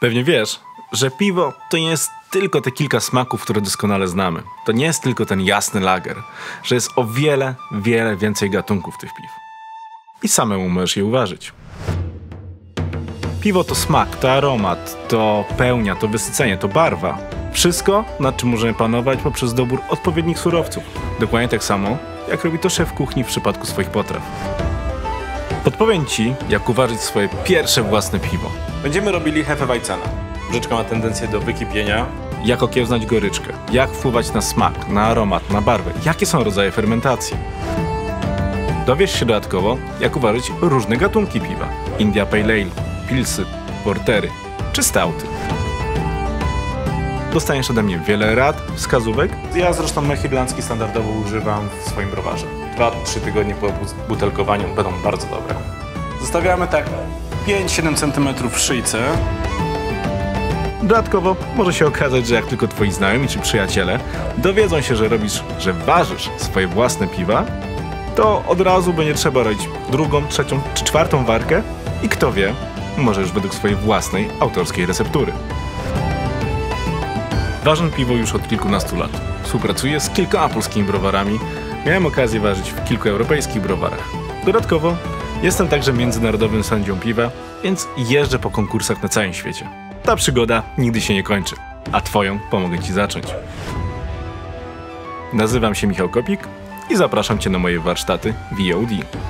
Pewnie wiesz, że piwo to nie jest tylko te kilka smaków, które doskonale znamy. To nie jest tylko ten jasny lager, że jest o wiele, wiele więcej gatunków tych piw. I samemu możesz je uważać. Piwo to smak, to aromat, to pełnia, to wysycenie, to barwa. Wszystko, nad czym możemy panować poprzez dobór odpowiednich surowców. Dokładnie tak samo, jak robi to szef kuchni w przypadku swoich potraw. Podpowiem Ci, jak uważać swoje pierwsze własne piwo. Będziemy robili Hefeweizena. Brzeczka ma tendencję do wykipienia. Jak okiełznać goryczkę, jak wpływać na smak, na aromat, na barwę, jakie są rodzaje fermentacji. Dowiesz się dodatkowo, jak uważać różne gatunki piwa. India Pale Ale, Pilsy, Portery czy Stouty. Dostaniesz ode mnie wiele rad, wskazówek. Ja zresztą mech irlandzki standardowo używam w swoim browarze. 2-3 tygodnie po butelkowaniu będą bardzo dobre. Zostawiamy tak 5-7 cm w szyjce. Dodatkowo może się okazać, że jak tylko twoi znajomi czy przyjaciele dowiedzą się, że robisz, że ważysz swoje własne piwa, to od razu będzie trzeba robić drugą, trzecią czy czwartą warkę i kto wie, może już według swojej własnej autorskiej receptury. Ważę piwo już od kilkunastu lat. Współpracuję z kilkoma polskimi browarami. Miałem okazję ważyć w kilku europejskich browarach. Dodatkowo jestem także międzynarodowym sędzią piwa, więc jeżdżę po konkursach na całym świecie. Ta przygoda nigdy się nie kończy, a twoją pomogę ci zacząć. Nazywam się Michał Kopik i zapraszam cię na moje warsztaty VOD.